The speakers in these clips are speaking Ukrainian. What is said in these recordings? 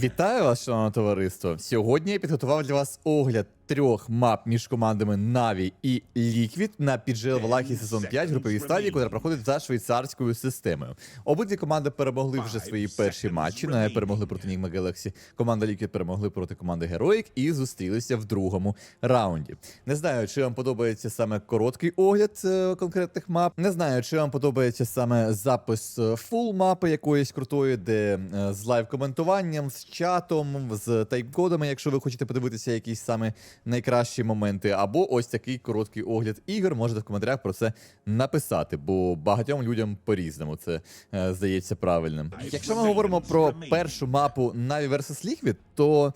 Вітаю вас, шановне товариство. Сьогодні я підготував для вас огляд трьох мап між командами Na'Vi і Liquid на PGL Валахі сезон 5 груповій стадії, яка проходить за швейцарською системою. Обидві команди перемогли вже свої перші матчі. Na'Vi перемогли проти Nigma Galaxy, команда Liquid перемогли проти команди Heroic і зустрілися в другому раунді. Не знаю, чи вам подобається саме короткий огляд е, конкретних мап. Не знаю, чи вам подобається саме запис е, фул мапи якоїсь крутої, де е, з лайв-коментуванням, з чатом, з тайм-кодами, якщо ви хочете подивитися якісь саме найкращі моменти, або ось такий короткий огляд ігор. Можете в коментарях про це написати, бо багатьом людям по-різному це е, здається правильним. Якщо ми говоримо про першу мапу Na'Vi vs Liquid, то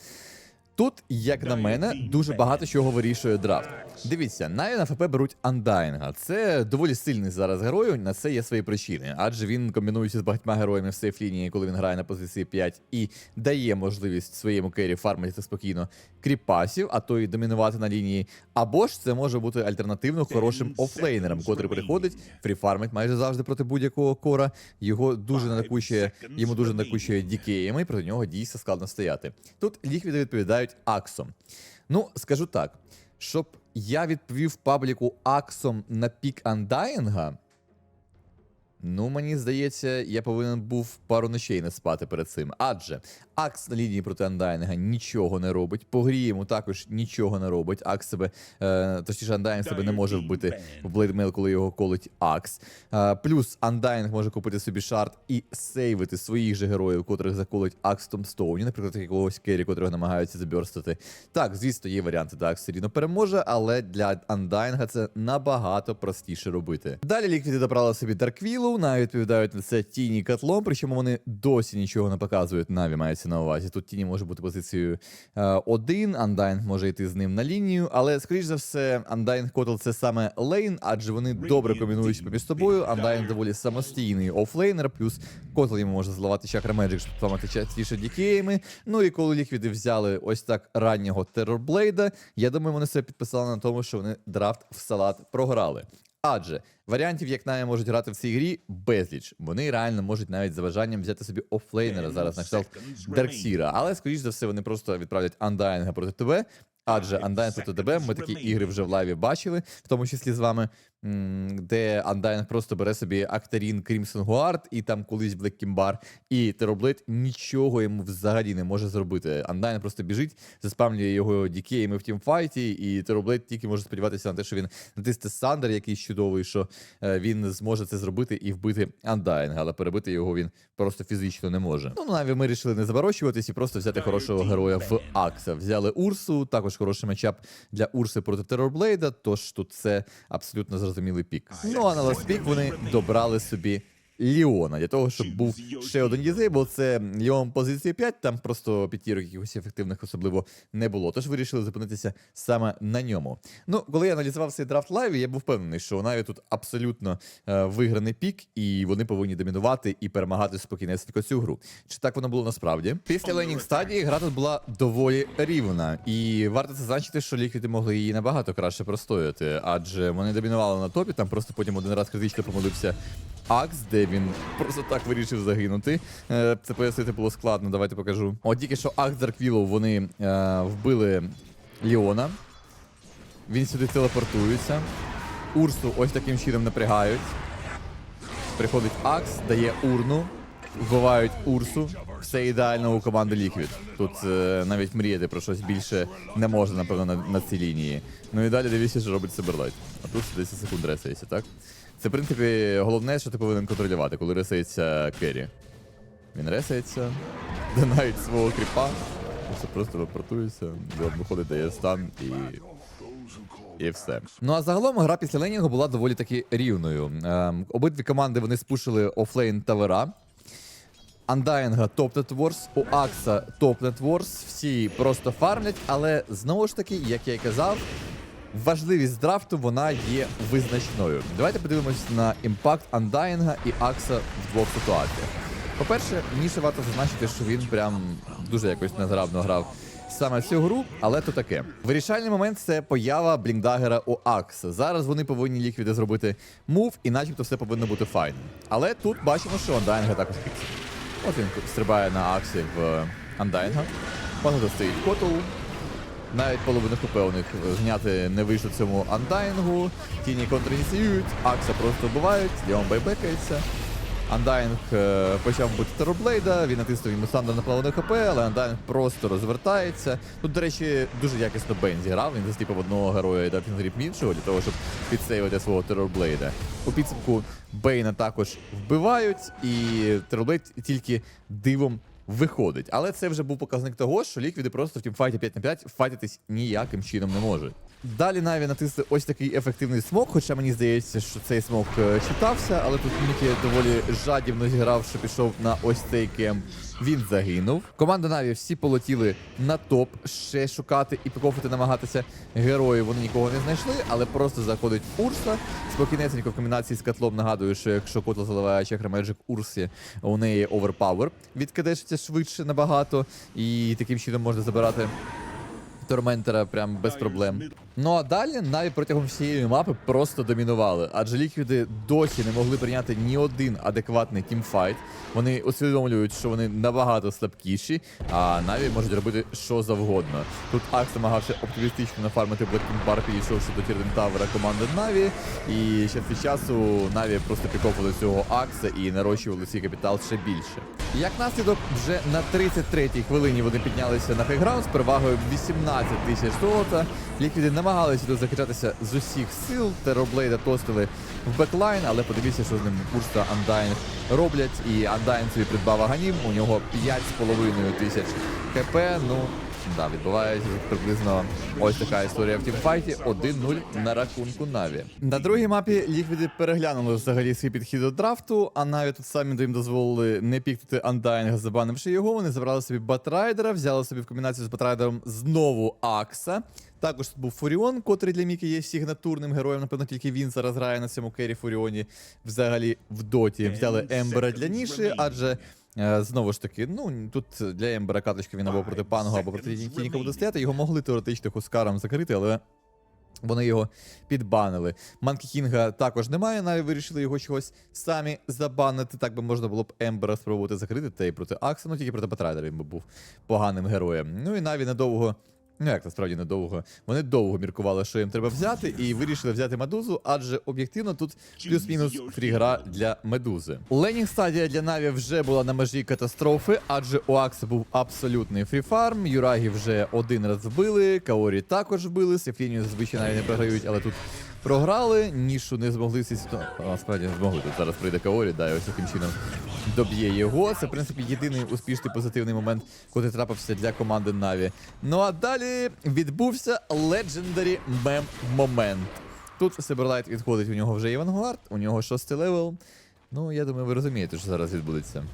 Тут, як на мене, дуже багато чого вирішує драфт. Дивіться, Наві на ФП беруть Андайнга. Це доволі сильний зараз герой. На це є свої причини, адже він комбінується з багатьма героями в сейф лінії, коли він грає на позиції 5 і дає можливість своєму кері фармити спокійно кріпасів, а то й домінувати на лінії. Або ж це може бути альтернативно хорошим офлейнером, котрий приходить, фріфармить майже завжди проти будь-якого кора. Його дуже накучує, йому дуже накучує дікеями, і проти нього дійсно складно стояти. Тут ліквіди відповідають Аксом. Ну, скажу так, щоб я відповів пабліку Аксом на пік Андайнга. Ну, мені здається, я повинен був пару ночей не спати перед цим. Адже Акс на лінії проти Андайнга нічого не робить. По грі йому також нічого не робить. Акс себе, е, точніше, Андайнг себе не може вбити в блейдмейл, коли його колить Акс. Е, плюс Андайнг може купити собі шарт і сейвити своїх же героїв, котрих заколить Акс Томстоуні, наприклад, якогось керрі, котрого намагаються заберстити. Так, звісно, є варіанти, де Акс рівно переможе, але для Андайнга це набагато простіше робити. Далі ліквіди добрали собі Дарквілу, навіть відповідають на це Тіні Катлом, причому вони досі нічого не показують. Наві мається на увазі. Тут Тіні може бути позицією е, один, Андайн може йти з ним на лінію, але скоріш за все, Андайн Котл це саме лейн, адже вони добре комбінують поміж собою. Андайн доволі самостійний офлейнер, плюс Котл йому може зливати чакра Меджик, щоб пам'ятати частіше дікеями. Ну і коли ліквіди взяли ось так раннього Терорблейда, я думаю, вони себе підписали на тому, що вони драфт в салат програли. Адже варіантів, як Наві можуть грати в цій грі, безліч. Вони реально можуть навіть за бажанням взяти собі офлейнера зараз на кшталт Дарксіра. Але, скоріш за все, вони просто відправлять Андайнга проти тебе. Адже андайн проти тебе, ми такі ігри вже в лайві бачили, в тому числі з вами, де Undying просто бере собі Актарін Crimson Guard і там колись Black Kimbar, і Тероблейд нічого йому взагалі не може зробити. Undying просто біжить, заспамлює його дікеями в тімфайті, і Тероблейд тільки може сподіватися на те, що він натисне Сандер, якийсь чудовий, що е, він зможе це зробити і вбити Undying, але перебити його він просто фізично не може. Ну, навіть ми вирішили не заборочуватись і просто взяти хорошого героя в Акса. Взяли Урсу, також хороший матчап для Урси проти Терорблейда, тож тут це абсолютно зрозумілий пік. Ну а на ласпік вони добрали собі. Ліона для того, щоб був ще один дізейбл, це Ліон позиції 5, там просто п'ятірок якихось ефективних особливо не було. Тож вирішили зупинитися саме на ньому. Ну, коли я аналізував цей драфт лайві, я був впевнений, що у Наві тут абсолютно е, виграний пік, і вони повинні домінувати і перемагати спокійнесенько цю гру. Чи так воно було насправді? Після лейнінг стадії гра тут була доволі рівна, і варто зазначити, що ліквіди могли її набагато краще простояти, адже вони домінували на топі, там просто потім один раз критично помилився Акс, де він просто так вирішив загинути. Е, Це пояснити було складно, давайте покажу. От тільки що Акс Дарквілов вони е, вбили Ліона. Він сюди телепортується. Урсу ось таким чином напрягають. Приходить Акс, дає урну, вбивають Урсу. Все ідеально у команди Liquid. Тут е, навіть мріяти про щось більше не можна, напевно, на, на цій лінії. Ну і далі дивіться, що робить Сиберлайт. А тут 10 секунд ресається, так? Це, в принципі, головне, що ти повинен контролювати, коли ресається Керрі. Він ресається, навіть свого кріпа. Все просто телепортується, виходить, дає стан і і все. Ну а загалом гра після Ленінгу була доволі таки рівною. Ем, обидві команди вони спушили офлейн тавера. Андайнга топ нетворс, у Акса топ нетворс, всі просто фармлять, але знову ж таки, як я й казав, важливість драфту вона є визначною. Давайте подивимось на імпакт Андайнга і Акса в двох ситуаціях. По-перше, мені варто зазначити, що він прям дуже якось незграбно грав саме цю гру, але то таке. Вирішальний момент це поява Блінкдагера у Акса. Зараз вони повинні ліквіди зробити мув, і начебто все повинно бути файно. Але тут бачимо, що Андайнга також фіксить. От він стрибає на Аксі в Андайнга. Позаду стоїть Котл. Навіть половину ХП у них зняти не вийшло цьому андайнгу. Тіні контриніціюють, Акса просто вбивають, Леон байбекається. Андайнг е, почав бути Терорблейда, він натиснув йому стандартно на половину ХП, але Андайнг просто розвертається. Тут, до речі, дуже якісно Бейн зіграв, він засліпав одного героя і дав гріб іншого для того, щоб підсейвити свого Терорблейда. У підсумку Бейна також вбивають, і Терорблейд тільки дивом виходить. Але це вже був показник того, що ліквіди просто в тімфайті 5 на 5 файтитись ніяким чином не можуть. Далі Наві натисли ось такий ефективний смок, хоча мені здається, що цей смок е, читався, але тут Мікі доволі жадібно зіграв, що пішов на ось цей кемп. Він загинув. Команда Наві всі полетіли на топ ще шукати і покофити намагатися героїв. Вони нікого не знайшли, але просто заходить Урса. Спокійнесенько в комбінації з котлом нагадую, що якщо котл заливає чекра Magic Урсі, у неї оверпауер відкидешиться швидше набагато, і таким чином можна забирати Торментера прям без проблем. Ну а далі навіть протягом всієї мапи просто домінували, адже ліквіди досі не могли прийняти ні один адекватний тімфайт. Вони усвідомлюють, що вони набагато слабкіші, а Наві можуть робити що завгодно. Тут Акс намагався оптимістично нафармити Блеккінг Бар, підійшовши до Тірден Тавера команди Наві. І ще від часу Наві просто пікопили цього Акса і нарощували свій капітал ще більше. Як наслідок, вже на 33-й хвилині вони піднялися на хайграунд з перевагою 18 тисяч золота. Ліквіди намагалися тут закачатися з усіх сил. Тероблейда тостили в беклайн, але подивіться, що з ним Урста Андайн роблять. І Андайн собі придбав аганім. У нього 5,5 тисяч КП. Ну, да, відбувається приблизно ось така історія в тімфайті. 1-0 на рахунку Наві. На другій мапі ліквіди переглянули взагалі свій підхід до драфту, а навіть тут самі їм дозволили не піктити андайнга, забанивши його. Вони забрали собі Батрайдера, взяли собі в комбінацію з Батрайдером знову Акса. Також тут був Фуріон, котрий для Міки є сигнатурним героєм. Напевно, тільки він зараз грає на цьому кері Фуріоні взагалі в доті. Взяли Ембера для ніші, адже. Е, Знову ж таки, ну тут для Ембера каточка він або проти пангу, або проти Тініка буде стояти. Його могли теоретично хускаром закрити, але вони його підбанили. Манкі Кінга також немає, навіть вирішили його чогось самі забанити. Так би можна було б Ембера спробувати закрити, та й проти Акса, ну тільки проти Патрайдера він би був поганим героєм. Ну і навіть недовго. Ну як насправді недовго. Вони довго міркували, що їм треба взяти, і вирішили взяти медузу, адже об'єктивно тут плюс-мінус фрігра для медузи. Ленінг стадія для Наві вже була на межі катастрофи, адже у Акса був абсолютний фріфарм. Юрагі вже один раз вбили, Каорі також вбили, Сефлінію зазвичай навіть не програють, але тут програли, нішу не змогли всі ситуа- Насправді не змогли. Тут зараз прийде Каорі, да, і ось таким чином доб'є його. Це, в принципі, єдиний успішний позитивний момент, коли трапився для команди Наві. Ну а далі відбувся легендарі мем момент. Тут Сиберлайт відходить, у нього вже Івангард, у нього шостий левел. Ну, я думаю, ви розумієте, що зараз відбудеться.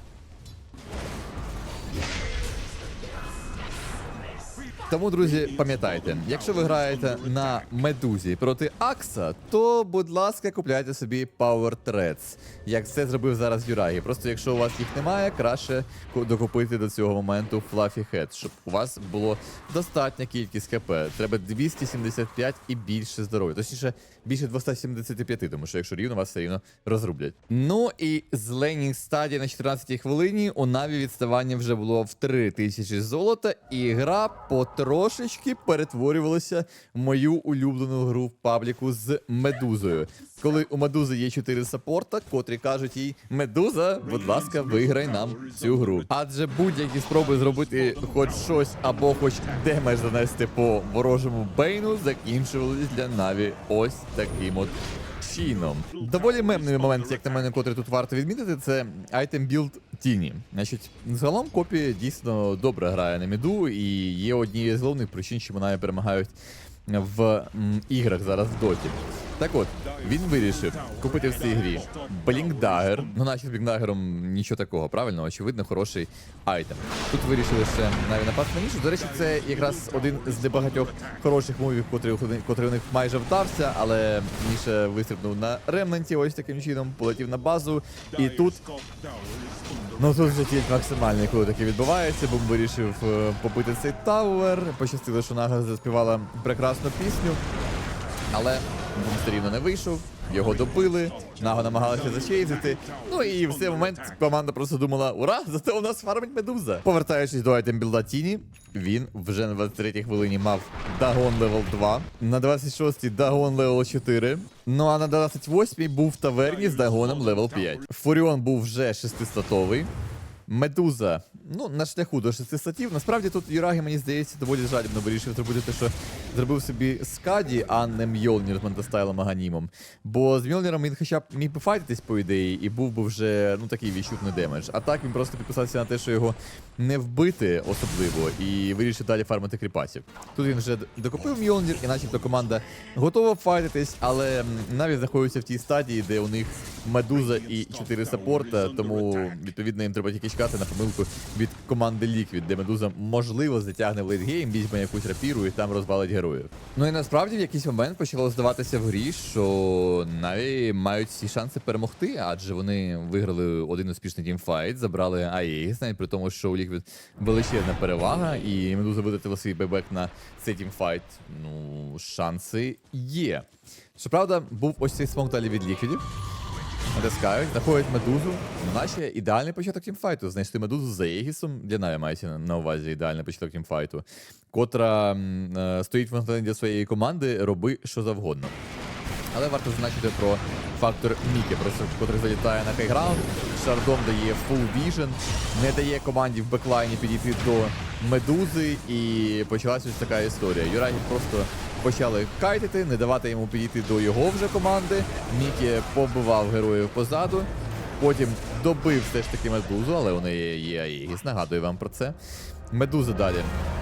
Тому, друзі, пам'ятайте, якщо ви граєте на медузі проти Акса, то будь ласка, купляйте собі Power Threads, як це зробив зараз Юрагі. Просто якщо у вас їх немає, краще докупити до цього моменту Fluffy Head, щоб у вас було достатня кількість ХП. Треба 275 і більше здоров'я. Точніше, більше 275, тому що якщо рівно, вас все рівно розрублять. Ну і з лейнінг стадії на 14 хвилині у Наві відставання вже було в 3000 золота, і гра потрошечки перетворювалася в мою улюблену гру в пабліку з медузою. Коли у медузи є 4 саппорта, котрі кажуть їй: Медуза, будь ласка, виграй нам цю гру. Адже будь-які спроби зробити хоч щось або хоч демедж занести по ворожому бейну закінчувались для Наві ось таким от чином. Доволі мемний момент, як на мене, котрий тут варто відмітити, це айтем білд Тіні. Значить, загалом копі дійсно добре грає на міду, і є однією з головних причин, чому вона перемагають в м, іграх зараз в доті. Так от, він вирішив купити в цій грі Блінкдагер. Ну, наче з Блінкдагером нічого такого, правильно, очевидно, хороший айтем. Тут вирішили ще навіть напасти на нішу. До речі, це якраз один з небагатьох хороших мувів, котрий, у- них майже вдався, але Ніша вистрибнув на ремнанті ось таким чином, полетів на базу. І тут Ну тут вже тільки максимальний, коли таке відбувається. Бум вирішив е, побити цей тавер. Пощастило, що Нага заспівала прекрасну пісню. Але все рівно не вийшов, його добили, Наго намагалася зачейзити. Ну і в цей момент команда просто думала: ура, зате у нас фармить медуза. Повертаючись до айтембілда Тіні, він вже на 23-й хвилині мав Дагон левел 2, на 26-й Дагон левел 4. Ну а на 28-й був в таверні з Дагоном левел 5. Фуріон був вже 600-й. Медуза, ну, на шляху до 6 статів. Насправді тут Юрагі, мені здається, доволі жадібно вирішив зробити те, що зробив собі Скаді, а не Мьолнір з Ментастайлом Аганімом. Бо з Мьолніром він хоча б міг би файтитись, по ідеї, і був би вже ну такий відчутний демедж. А так він просто підписався на те, що його не вбити особливо, і вирішив далі фармити кріпасів. Тут він вже докупив Мьолнір, і начебто команда готова файтитись, але навіть знаходиться в тій стадії, де у них медуза і 4 саппорта, тому відповідно їм треба тільки чекати на помилку від команди Liquid, де медуза можливо затягне в лейтгейм, візьме якусь рапіру і там розвалить героїв. Ну і насправді в якийсь момент почало здаватися в грі, що Наві мають всі шанси перемогти, адже вони виграли один успішний тімфайт, забрали Аєгіс, навіть при тому, що у Liquid величезна перевага, і медуза видатила свій бейбек на цей тімфайт. Ну, шанси є. Щоправда, був ось цей смок далі від ліквідів. Натискають, знаходять медузу. Наче ідеальний початок тімфайту. Знайшли медузу за Єгісом. Для Наві мається на- увазі ідеальний початок тімфайту. Котра м, е, стоїть в для своєї команди, роби що завгодно. Але варто зазначити про фактор Міки, котрий залітає на хайграунд. Шардом дає full vision, не дає команді в беклайні підійти до медузи, і почалася ось така історія. Юрагі просто почали кайтити, не давати йому підійти до його вже команди. Мікі побивав героїв позаду. Потім добив все ж таки медузу, але у неї є Аїгіс, нагадую вам про це. Медуза далі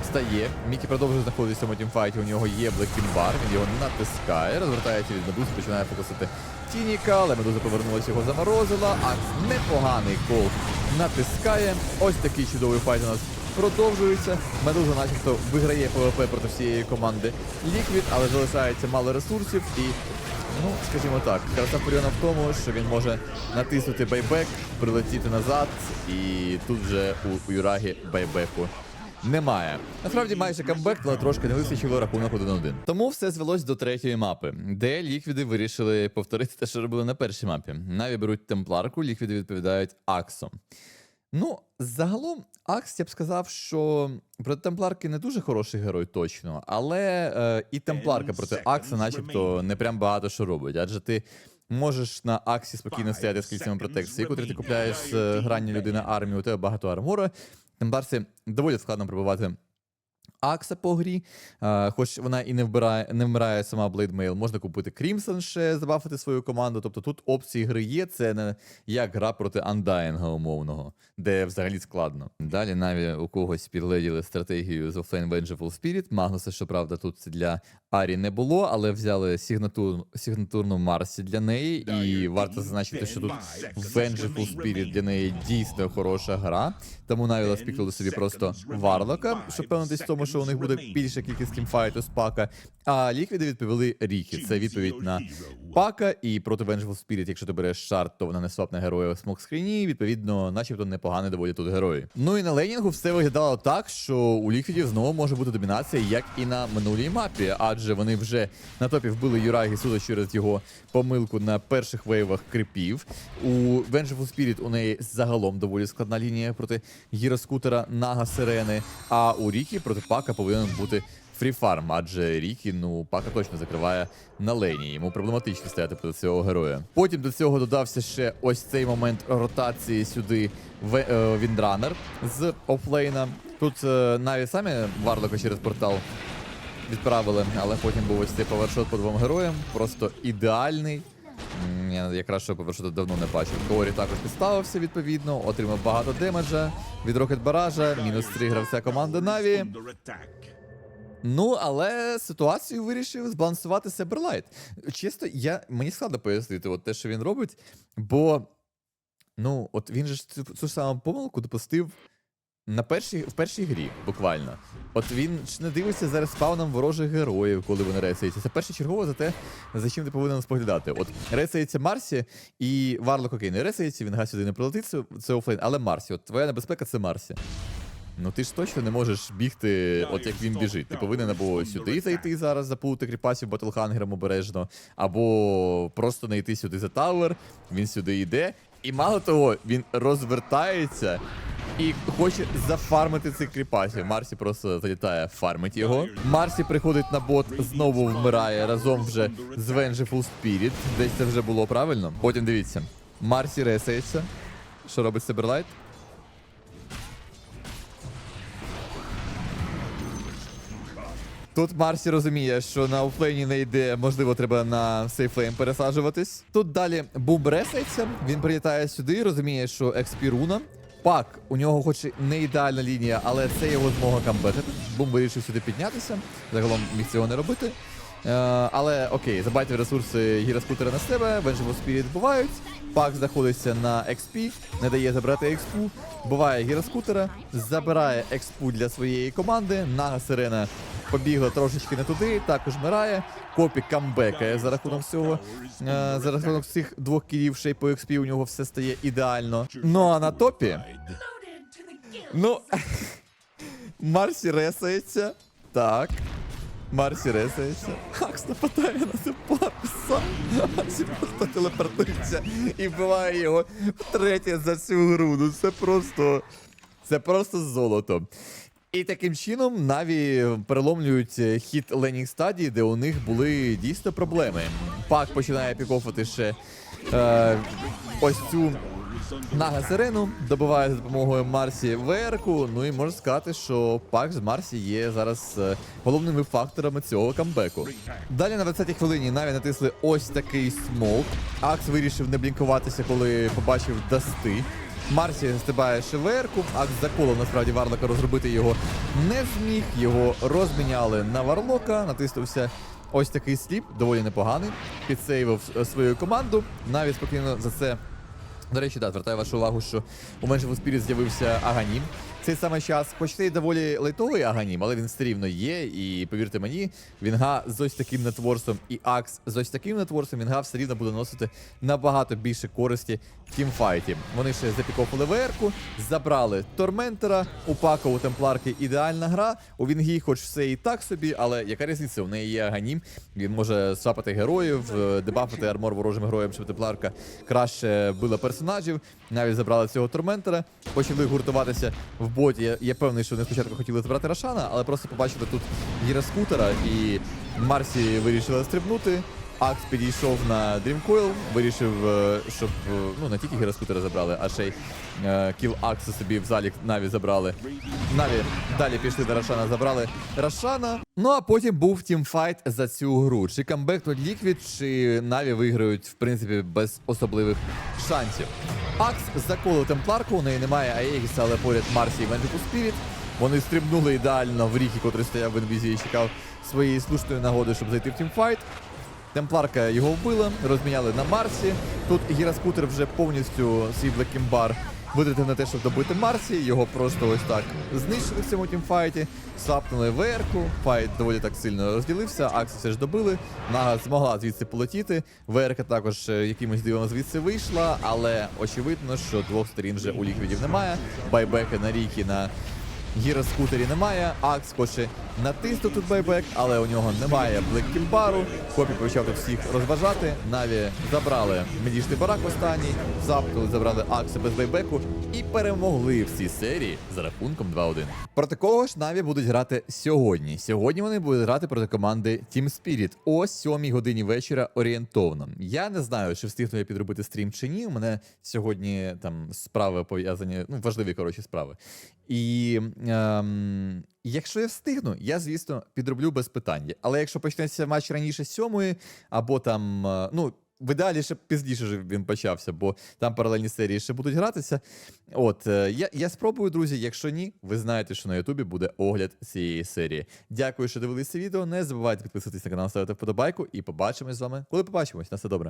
стає. Мікі продовжує знаходитися в цьому тімфайті. У нього є Блекінбар, він його натискає, розвертається від медузи, починає фокусити Тініка, але медуза повернулася, його заморозила. А непоганий кол натискає. Ось такий чудовий файт у нас продовжується. Медуза, начебто, виграє ПВП проти всієї команди Liquid, але залишається мало ресурсів і Ну, скажімо так, краса Фуріона в тому, що він може натиснути байбек, прилетіти назад, і тут вже у, Юрагі байбеку немає. Насправді майже камбек, але трошки не вистачило рахунок 1-1. Тому все звелось до третьої мапи, де ліквіди вирішили повторити те, що робили на першій мапі. Наві беруть темпларку, ліквіди відповідають Аксом. Ну, загалом, Акс, я б сказав, що проти Темпларки не дуже хороший герой, точно, але е, і Темпларка проти Акса, начебто, не прям багато що робить. Адже ти можеш на Аксі спокійно стояти з кільцями протекції, котрі ти купляєш з е, грані людини армії, у тебе багато армора. Темпларці доволі складно пробивати. Акса по грі, е, хоч вона і не вбирає, не вмирає сама Blade можна купити Crimson ще, забафити свою команду. Тобто тут опції гри є, це не як гра проти Undying умовного, де взагалі складно. Далі наві у когось підледіли стратегію з Offlane Vengeful Spirit. Магнуса, щоправда, тут для Арі не було, але взяли сигнатур, сигнатурну Марсі для неї. І варто зазначити, що тут Vengeful Spirit для неї дійсно хороша гра. Тому навіть спікали собі просто Варлока, щоб певнитись в тому, що у них буде більша кількість кімфайту з пака. А ліквіди відповіли Рікі. Це відповідь на пака, і проти Vengeful Spirit, якщо ти береш шарт, то вона не свапне героя в смокскріні. Відповідно, начебто непогані доволі тут герої. Ну і на лейнінгу все виглядало так, що у ліквідів знову може бути домінація, як і на минулій мапі, адже вони вже на топі вбили Юрагі суто через його помилку на перших вейвах крипів. У Vengeful Spirit у неї загалом доволі складна лінія проти гіроскутера Нага Сирени. А у Рікі проти Пака повинен бути фріфарм, адже Рікі, ну, Пака точно закриває на лені. Йому проблематично стояти проти цього героя. Потім до цього додався ще ось цей момент ротації сюди в е, Віндранер з офлейна. Тут е, навіть самі Варлока через портал відправили, але потім був ось цей повершот по двом героям. Просто ідеальний. Я якраз що повершота давно не бачив. Корі також підставився відповідно, отримав багато демеджа від Рокет Баража, мінус 3 гравця команди Наві. Ну, але ситуацію вирішив збалансувати Себерлайт. Чесно, я, мені складно пояснити от те, що він робить, бо ну, от він же цю, цю саму помилку допустив на першій, в першій грі, буквально. От він ж не дивиться за респауном ворожих героїв, коли вони ресаються. Це першочергово за те, за чим ти повинен споглядати. От ресається Марсі, і Варлок окей, не ресається, він га сюди не прилетить, це, це офлейн, але Марсі. От твоя небезпека це Марсі. Ну ти ж точно не можеш бігти, от як він біжить. Ти повинен або сюди зайти зараз, заплутати кріпасів батлхангером обережно, або просто не йти сюди за тавер, він сюди йде. І мало того, він розвертається і хоче зафармити цих кріпасів. Марсі просто залітає, фармить його. Марсі приходить на бот, знову вмирає разом вже з Vengeful Spirit. Десь це вже було правильно. Потім дивіться. Марсі ресається. Що робить Себерлайт? Тут Марсі розуміє, що на офлейні не йде, можливо, треба на сейфлейм пересаджуватись. Тут далі Бум ресається, він прилітає сюди, розуміє, що XP руна. Пак, у нього хоч не ідеальна лінія, але це його змога камбекати. Бум вирішив сюди піднятися. Загалом міг цього не робити. Е, але окей, забайте ресурси гіроскутера на себе, Vengeful Spirit бувають. Пак знаходиться на XP, не дає забрати експу. Буває гіроскутера, забирає експу для своєї команди. Нага сирена побігла трошечки не туди, також вмирає. Копі камбекає за рахунок цього. Е, за рахунок цих двох кілів ще й по XP у нього все стає ідеально. Ну а на топі. Ну, Марсі ресається. Так. Марсі ресається. Хакс нападає на. Марсі просто телепортується і вбиває його втретє за всю гру. Ну це просто. Це просто золото. І таким чином Наві переломлюють хід Ленінг стадії, де у них були дійсно проблеми. Пак починає пікофати ще е, ось цю Нага Сирену, добиває за допомогою Марсі ВР-ку. Ну і можна сказати, що Пак з Марсі є зараз е, головними факторами цього камбеку. Далі на 20-й хвилині Наві натисли ось такий смок. Акс вирішив не блінкуватися, коли побачив дасти. Марсі стибає шеверку, Акс заколов насправді Варлока розробити його не зміг. Його розміняли на Варлока, натиснувся ось такий сліп, доволі непоганий. Підсейвив е, свою команду. Навіть спокійно за це до речі, да, звертаю вашу увагу, що у меншому спірі з'явився Аганім. Цей самий час, хоч це й доволі лайтовий Аганім, але він все рівно є. І повірте мені, Вінга з ось таким нетворсом і Акс з ось таким нетворсом, Вінга все рівно буде носити набагато більше користі в тімфайті. Вони ще запікофали ВР-ку, забрали Торментера, у Пака у Темпларки ідеальна гра. У Вінгі, хоч все і так собі, але яка різниця? У неї є Аганім, він може свапати героїв, е, дебафати армор ворожим героям, щоб Темпларка краще била персонажів. Навіть забрали цього Торментера, почали гуртуватися в боті. Я, певний, що вони спочатку хотіли забрати Рошана, але просто побачили тут гіроскутера і Марсі вирішила стрибнути. Акс підійшов на Dreamcoil, вирішив, е, щоб е, ну не тільки гіроскутера забрали, а ще й е, кіл Акса собі в залік Наві забрали. Наві далі пішли до Рошана, забрали Рошана. Ну а потім був тімфайт за цю гру. Чи камбекнуть Ліквід, чи Наві виграють, в принципі, без особливих шансів. Акс заколи темпларку, у неї немає Аегіса, але поряд Марсі і Венджику Спіріт. Вони стрибнули ідеально в ріхі, котрий стояв в інвізі і чекав своєї слушної нагоди, щоб зайти в тімфайт. Темпларка його вбила, розміняли на Марсі. Тут гіраскутер вже повністю свій Блекімбар витратив на те, щоб добити Марсі. Його просто ось так знищили в цьому тімфайті. Сапнули ВР-ку. Файт доволі так сильно розділився. Аксі все ж добили. Нага змогла звідси полетіти. ВР-ка також е, якимось дивом звідси вийшла, але очевидно, що двох сторін вже у ліквідів немає. Байбеки на ріки на Гіроскутері немає, Акс хоче натиснути тут байбек, але у нього немає блеккімбару. Копі почав тут всіх розважати. Наві забрали медічний барак останній, запнули, забрали Акса без байбеку і перемогли в цій серії за рахунком 2-1. Проти кого ж Наві будуть грати сьогодні? Сьогодні вони будуть грати проти команди Team Spirit о 7 годині вечора орієнтовно. Я не знаю, чи встигну я підробити стрім чи ні. У мене сьогодні там справи пов'язані, ну важливі коротше справи. І ем, якщо я встигну, я звісно підроблю без питань. Але якщо почнеться матч раніше сьомої, або там, е, ну. В ідеалі ще пізніше він почався, бо там паралельні серії ще будуть гратися. От е, я, я спробую, друзі. Якщо ні, ви знаєте, що на Ютубі буде огляд цієї серії. Дякую, що дивилися відео. Не забувайте підписатись на канал, ставити вподобайку і побачимось з вами, коли побачимось. На все добре.